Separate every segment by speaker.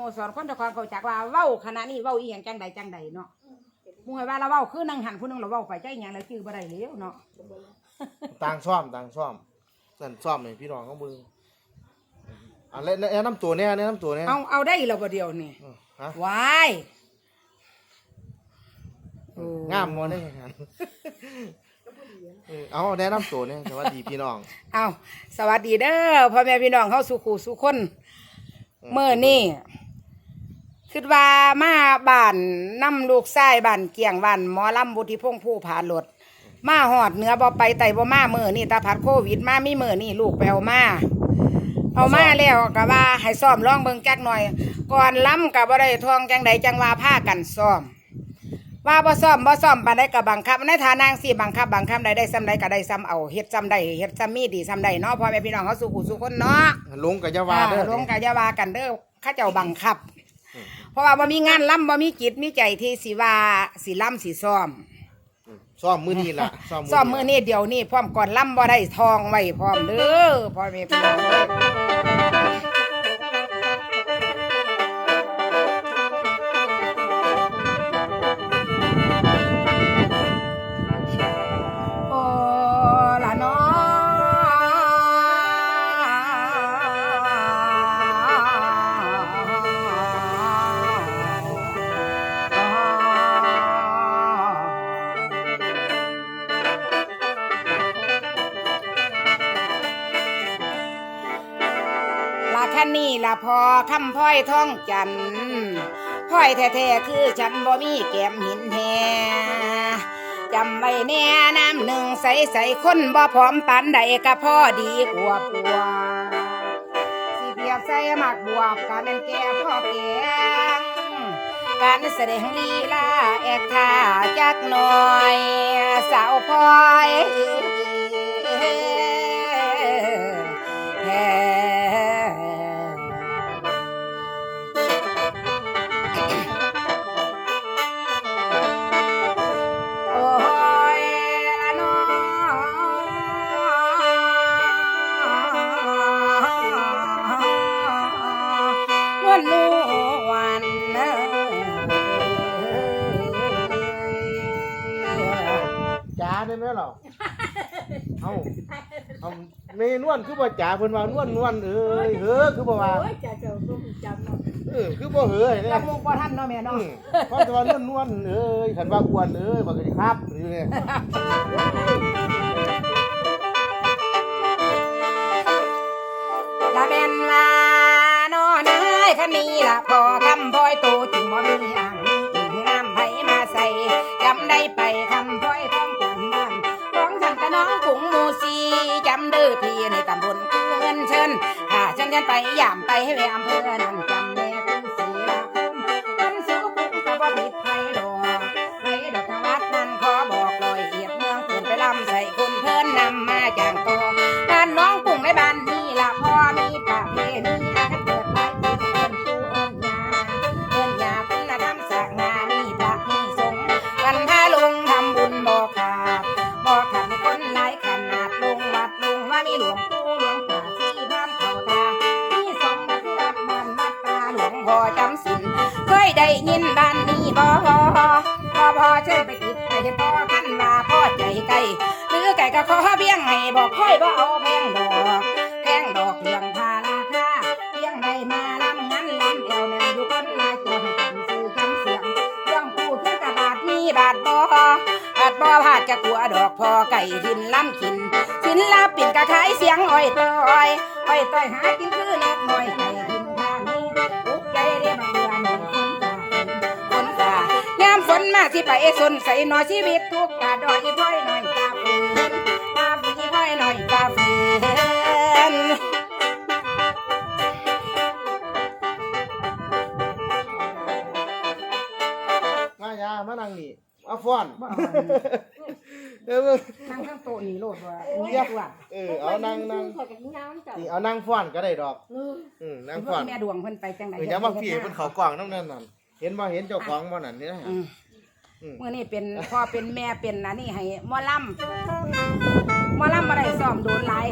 Speaker 1: โมสรคนตะครเขาจักว่าเว้าขณะนี้เว้าอีหยังจังใดจังใดเนาะหมู่ให้ว่าเราเว้าคือนั่งหันผู้หนึงเราเว้าไปใจอีหยังแล้วจื้อบ่ได้แล้วเนาะ
Speaker 2: ต่างซ่อมต่างซ่อมนั่นซ่อมให้พี่น้องเขาเบิ่งอะแล้วแนะนำตัวเนี่ยแนะนำตัวเนี่ย
Speaker 1: เอาเอาได้แล้วบ่เดียวนี่
Speaker 2: เออฮะ
Speaker 1: วายโอ้
Speaker 2: งามบ่ได้ยังไงเออเอาแนะนำตัวเนี่ยสวัสดีพี่น้อง
Speaker 1: เอาสวัสดีเด้อพ่อแม่พี่น้องเฮาสู่ขู่สู่คนเมื่อนี่ คิดว่ามาบ้านนำลูกชายบ้านเกียงบ้านหมอลำบุธิพงษ์ผู้ผาหลด มาหอดเหนือบ่ไปไต่บ่มาเมื่อนี่ตาพัดโควิดมามีเมื่อนี่ลูกไปเอามาเอามาแล้วก็ว่าให้ซ้อมร้องเบิ่งจักหน่อย ก่อนล้ำก็บ่ได้ทองจังใดจังว่าพากันซ้อม ว่าบ่ซ้อมบ่ซ้อมปานใดก็บังคับในฐานะสิบังคับบังคับใดได้ซ้ำใดก็ได้ซ้ำเอาเฮ็ดซ้ำใดเฮ็ดซ้ำมีดีซ้ำใดเนาะพ่อแม่พี่น้องเขาสู่ผู้สู่คนเนาะ
Speaker 2: ลงกับยาวาเด้อ
Speaker 1: อ่าลงกะอยาวากันเด้อเข้าเจ้าบังคับ เพราะว่าบ่มีงานล่ำบ่มีจิตมีใจที่สิว่าสิล่ำสิซ้อม
Speaker 2: ซ่อมมื้อนี้ล่ะซ่อม
Speaker 1: ซ้อมมื้อนี้เดี๋ยวนี้พร้อมก่อนล่ำบ่ได้ทองไว้พร้อมเด้อพ่อแม่พี่น้อง ลาคันนี่ละพอคำพ้อยท่องจันทร์พ้อยแท้ๆคือฉันบ่มีแก้มหินแท้จำไว้แน่น้ำหนึ่งใสใสๆคนบ่พร้อมปันใดก็พ่อดีกว่าปัวสิเปียบใส่หมักบวบกาเป็นแก่พ่อแกงการแสดงลีลาแอกท่าจักหน่อย สาวพลอย
Speaker 2: ในนวลคือบ่จ๋าเพิ่นว่านวลนวลเอ้ยเฮ้อคือบ่ว่า
Speaker 3: โอ้ยจะเจ้าก็จำเนาะ
Speaker 2: เออคือบ่เฮ้อเนี่ย
Speaker 1: จมูกบ่ทันเนาะแม่
Speaker 2: อื
Speaker 1: เนาะ
Speaker 2: มเพราะแต่ว่านวลนวลเอ้ยคันว่าอ้วนเอ้ยบ่ก็สิครับอยู่เนี่ย
Speaker 1: ละเป็นลานอนเอ้ยคันนี้ละพอคำพลอยโตจึงบ่มีอ่างมีน้ำไผมาใส่จำได้ไปคำพลอยท้อง เด้อพี่ในตำบลกู้เงินเชิญข้าฉันยันไปย่ามไปให้แวอำเภอนั้นจำแม่คุณสียคนสู้คุ้มก็บ่ผิดไผดอกไผดอกทวัดนั้นขอบอกลอยเอียดเมืองเกินไปลำใส่คนเพิ่นนำมาจางโตบ้านน้องกุ้งในบ้าน ได้ยินบ้านนี้บ่พ่อพ่อเชิญไปกินไปเห็นพ่อกันว่าพ่อใจไกลหรือไก่ก็ขอเบี้ยงให้บอกค่อยบ่เอาแพงดอกแพงดอกเรื่องพาราคาเบี้ยงได้มาลำงั้นลำเอวแม่นอยู่คนละจนจำซื้อจำเสียงเรื่องพูดถึงกระบาดมีบาดบ่บาดบ่พาดจะกลัวดอกพอไก่หินล้ำกินสินลาปิ่นกระขายเสียงอ้อยต้อยอ้อยต้อยหากินคือเล็กน้อย สิไปสนใส่หน่อยชีวิตทุกข์กาดอยพ่อยหน่อยตาฝืนตาฝืนพ่อยหน่อยตาฝืน
Speaker 2: มายามานั่งนี่มาฟอนเออมึง
Speaker 1: นั่งข้างโต๊ะนี่โลดว่า
Speaker 2: เดี๋ยว
Speaker 1: ว่า
Speaker 2: เออเอานั่งนั่ง
Speaker 3: ขอกับน้ำจ้ะ
Speaker 2: นี่เอานั่งฟ้อนก็ได้ดอก
Speaker 3: เออ
Speaker 2: อืมนั่งฟ้อ
Speaker 1: นแม่ดวงเพิ่นไปจังได๋
Speaker 2: เอออย่ามาพี่เพิ่นเขากล่องน้ำนั่นนั่นเห็นบ่เห็นเจ้าของบ่นั่นนี่นะ
Speaker 1: อืม
Speaker 2: อืม
Speaker 1: มื้อนี้เป็นพ่อเป็นแม่เป็นอันนี่ให้หมอลำหมอลำบ่ได้ซ้อมโดนหลาย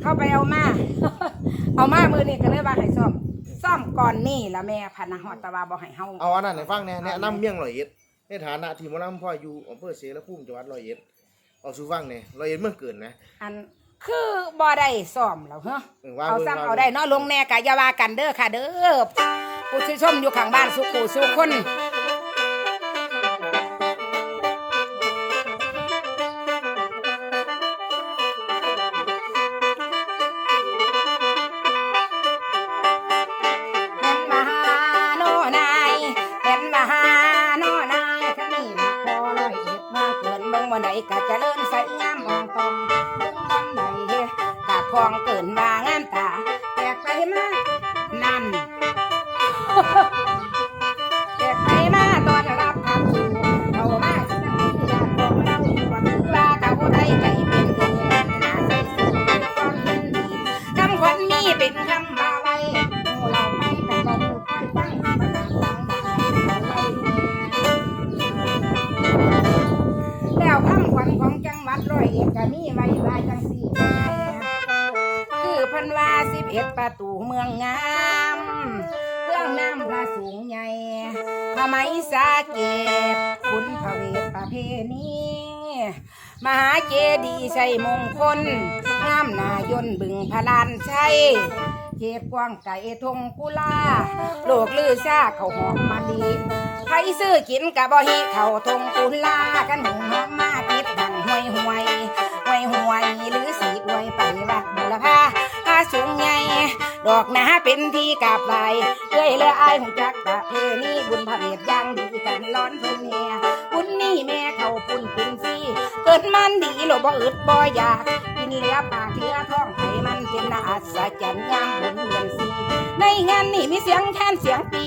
Speaker 1: เข้าไปเอามา เอามามื้อนี้ก็เลยว่าให้ซ้อมซ้อมซ่อมก่อนนี่ละแม่พะนะฮอดแตะว่าบ่ให้เฮา
Speaker 2: เอาอันนั้นให้ฟังแหน่แนะนำเมี่ยงร้อยเอ็ดในฐานะที่หมอลำพ่ออยู่อำเภอเสรภูมิจังหวัดร้อยเอ็ดเอาสู่ฟังแหน่ร้อยเอ็ดเมืองเกินนะ
Speaker 1: อันคือบ่ได้ซ่อมแล้วเหรอ
Speaker 2: เออว่า
Speaker 1: เอา
Speaker 2: บิ่ง
Speaker 1: ซ้ำ
Speaker 2: ว่
Speaker 1: เอาได้เนาะลงแน่กะอย่าว่ากันเด้อค่ะเด้อผู้ที่ชมอยู่ข้างบ้านสุขูสุคนเป็น พันว่าสิบเอ็ดประตูเมืองงามเครื่องน้ำพระสูงใหญ่พระไมสาเกตคุณพระเวทประเพณีมหาเจดีย์ชัยมงคลงามนายนบึงพลานชัยเขตกว้างไก่ทงกุลาโลกลือซาเขาหอมมาดีไผซื้อกินกะบ่ฮิเขาทงกุลากันหงหอมมาติดดังห่วยห่วยห่วยห่วยหรือสีอวยไปวัดบุรพา สูงใหญ่ดอกหนาเป็นที่กราบไหลเอ้ยเลืออายหูจักประเพณีบุญพระเวทยังดีกันร้อนเพิ่นเนี่บุญนี่แม่เขาปุ่นเป็นฟรีเกิดมันดีโลบบ่อึดบ่อยากกินเหลือปากเหลือท้องไขมันเป็นน่าอัศจรรย์ยามบุญเดือนสี่ในงานนี่มีเสียงแคนเสียงปี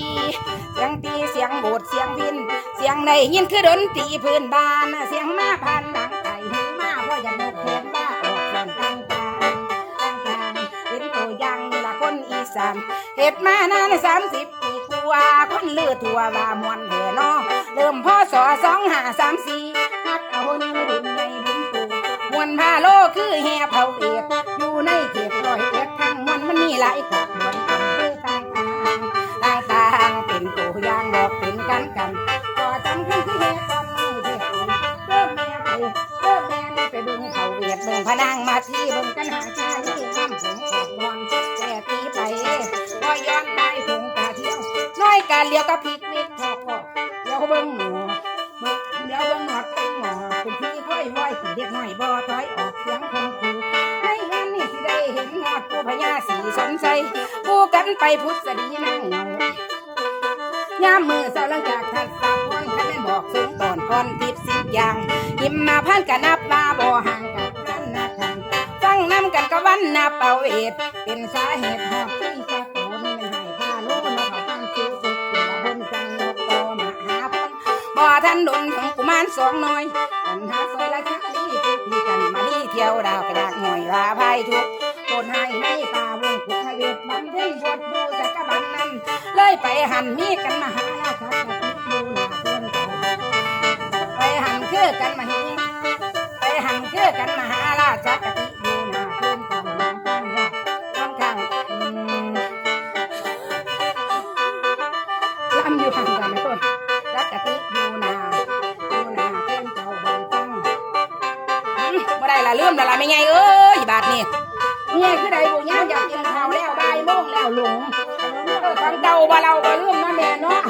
Speaker 1: เสียงตีเสียงโบดเสียงพิน เสียงในยินคือดนตรีพื้นบ้านเสียงมาผ่าน สานเฮ็ดมานานสามสิบปีกว่าคนเลือทัวว่ามวนแห่นอเริ่มพ่อสอสองห้าสามสี่ฮักเอาหนึ่งรุ่นในรุ่นปู่มวนพาโลคือแห่เผาเอ็ดอยู่ในเขตร้อยเอ็ดทั้งมวนมันมีหลายขบวนอำเภอต่างต่างต่างเป็นตัวอย่างบอกเป็นกันกันก็จำคัญคือแห่ก่อนมือเด็กเริ่มแม่ไปเริ่มแม่ไปเบิ่งเขาเวียดเบิ่งพนางมาที่เบิ่งกันหาชา เลี้ยวกับพริกนิดพอพอเดี๋ยวเบิ่งหนูเดี๋ยวเบิ่งหนอดเป็นหมอเป็นพี่ค่อยว้อยสีเด็กน้อยบ่อถอยออกเสียงคงคูในงานนี้สิได้เห็นหอดผู้พญาสีสนใจผู้กันไปพุทธดีนั่งเงายามมือเศร้าหลังจากทัดสาพรคันแม่นบอกสูงตอนพรทิพย์สิบอย่างหิมมาพันกันนับมาบ่ห่างกับกันนะทันฟังน้ำกันกับวันนาเป่าเอ็ดเป็นสาเหตุหอบที่ ทันดนของกุมารสองน้อยกันหาซอยละชาลีทุกทีกันมาดีเที่ยวดาวกระดากหอยว่าภัยทุกคนให้ไม่ป่าวงกุทเวทมันเพ่งบทดูจักรบันนั้นเลยไปหันมีกันมาหาราชาติดูหน้าเพื่อนไปหันคือกัน ไม่ไงเอ้ยบาทนี่เมียคือใดบุญย่างอยากกินข้าวแล้วบ่ายโมงแล้วหลงเออทำเก่าบ่เราบ่ลืมนะแม่เนาะ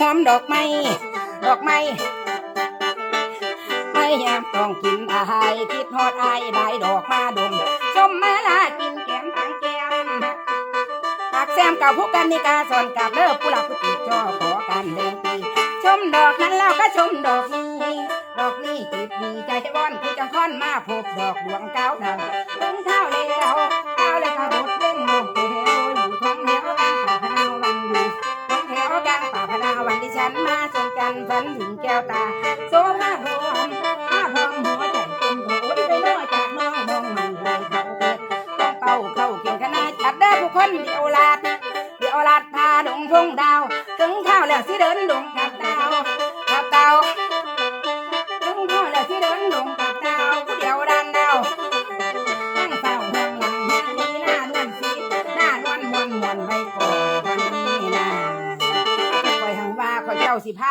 Speaker 1: หอมดอกไม้ดอกไม้ไม่ยามต้องกินอายคิดฮอดอายได้ดอกมาดมสมมาลากินแกมทางแกมปากแซมเก่าผู้กันนิกาสอนกับเลิกผู้หลักผู้ติดจอขอการเดินปีชมดอกนั้นแล้วก็ชมดอกนี้ดอกนี้จิตดีใจจะว่อนผู้จังค่อนมาพบดอกดวงเก้าดำถึงเท้าแล้วเท้าแล้ว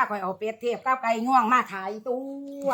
Speaker 1: จ้าสิผ้าคอยเอาเป็ดเทียบก้าวไก่ง่วงมาขายตัว